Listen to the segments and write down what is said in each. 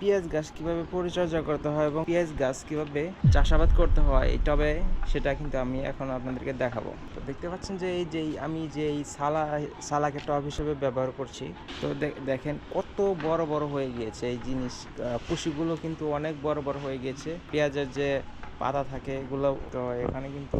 পেঁয়াজ গাছ কীভাবে পরিচর্যা করতে হয় এবং পেঁয়াজ গাছ কীভাবে চাষাবাদ করতে হয় টবে সেটা কিন্তু আমি এখন আপনাদেরকে দেখাবো। তো দেখতে পাচ্ছেন যে এই যে আমি যে এই সালা, সালাকে টব হিসেবে ব্যবহার করছি, তো দেখেন কত বড় বড় হয়ে গিয়েছে এই জিনিস। কুশিগুলো কিন্তু অনেক বড় বড় হয়ে গিয়েছে। পেঁয়াজের যে পাতা থাকে এগুলো, তো এখানে কিন্তু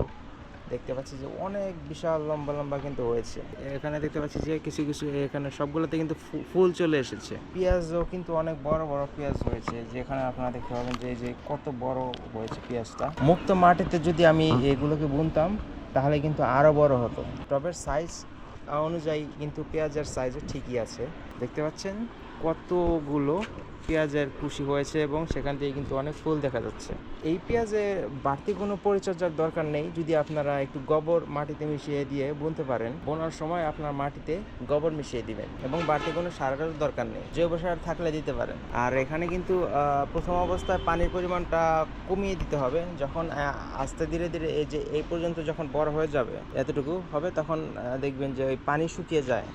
দেখতে পাচ্ছি যে অনেক বিশাল লম্বা লম্বা কিন্তু হয়েছে। এখানে দেখতে পাচ্ছি যে কিছু কিছু এখানে সবগুলোতে কিন্তু ফুল চলে এসেছে। পেঁয়াজও কিন্তু অনেক বড় বড় পেঁয়াজ হয়েছে, যেখানে আপনারা দেখতে পাবেন যে যে কত বড় হয়েছে পেঁয়াজটা। মুক্ত মাটিতে যদি আমি এগুলোকে বুনতাম, তাহলে কিন্তু আরও বড় হতো। টবের সাইজ অনুযায়ী কিন্তু পেঁয়াজের সাইজও ঠিকই আছে। দেখতে পাচ্ছেন? কতগুলো পেঁয়াজের কুশি হয়েছে এবং সেখান থেকে কিন্তু অনেক ফুল দেখা যাচ্ছে। এই পেঁয়াজে বাড়তি কোনো পরিচর্যার দরকার নেই। যদি আপনারা একটু গোবর মাটিতে মিশিয়ে দিয়ে বুনতে পারেন, বোনার সময় আপনার মাটিতে গোবর মিশিয়ে দিবেন এবং বাড়তি কোনো সারের দরকার নেই। জৈব সার থাকলে দিতে পারেন। আর এখানে কিন্তু প্রথম অবস্থায় পানির পরিমাণটা কমিয়ে দিতে হবে। যখন আস্তে ধীরে ধীরে এই যে, এই পর্যন্ত যখন বড় হয়ে যাবে, এতটুকু হবে, তখন দেখবেন যে ওই পানি শুকিয়ে যায়।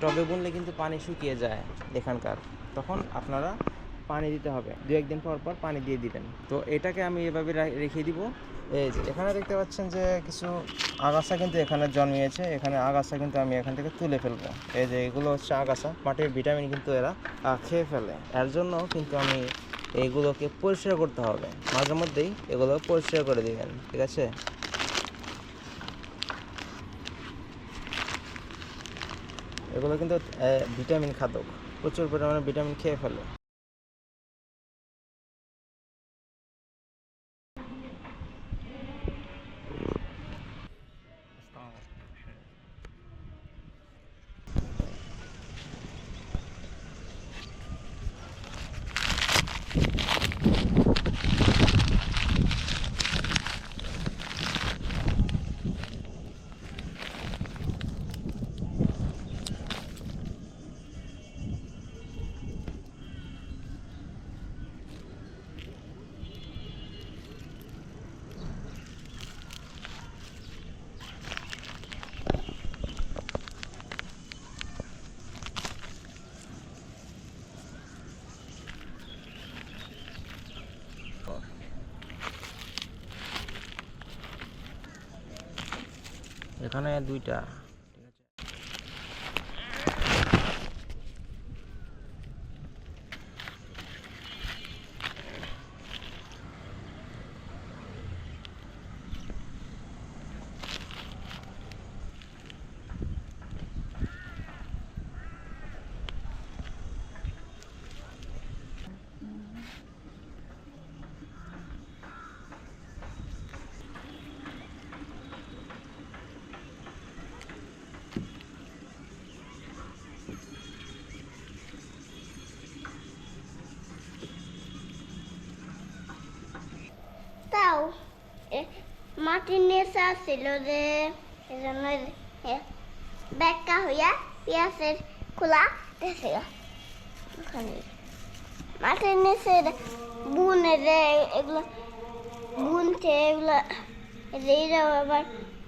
টবে বুনলে কিন্তু পানি শুকিয়ে যায় এখানকার। তখন আপনারা পানি দিতে হবে। দু একদিন পর পর পানি দিয়ে দিবেন। তো এটাকে আমি এভাবে রেখে দিব। এই যে, এখানে দেখতে পাচ্ছেন যে কিছু আগাছা কিন্তু এখানে জন্মিয়েছে। এখানে আগাছা কিন্তু আমি এখান থেকে তুলে ফেলব। এই যে, এগুলো হচ্ছে আগাছা। মাটির ভিটামিন কিন্তু এরা খেয়ে ফেলে। এর জন্য কিন্তু আমি এইগুলোকে পরিষ্কার করতে হবে। মাঝে মধ্যেই এগুলো পরিষ্কার করে দিবেন। ঠিক আছে? এগুলো কিন্তু ভিটামিন খাদক। প্রচুর পরিমাণে ভিটামিন খেয়ে ফেলে। এখানে দুইটা। তাও মাটির নিচে ছিল যে এজন্য ব্যাকা হইয়া পেঁয়াজের খোলা গেছিল। ওখানে মাটির নিচে বুনে যে এগুলো, বুনছে, এগুলো এই আবার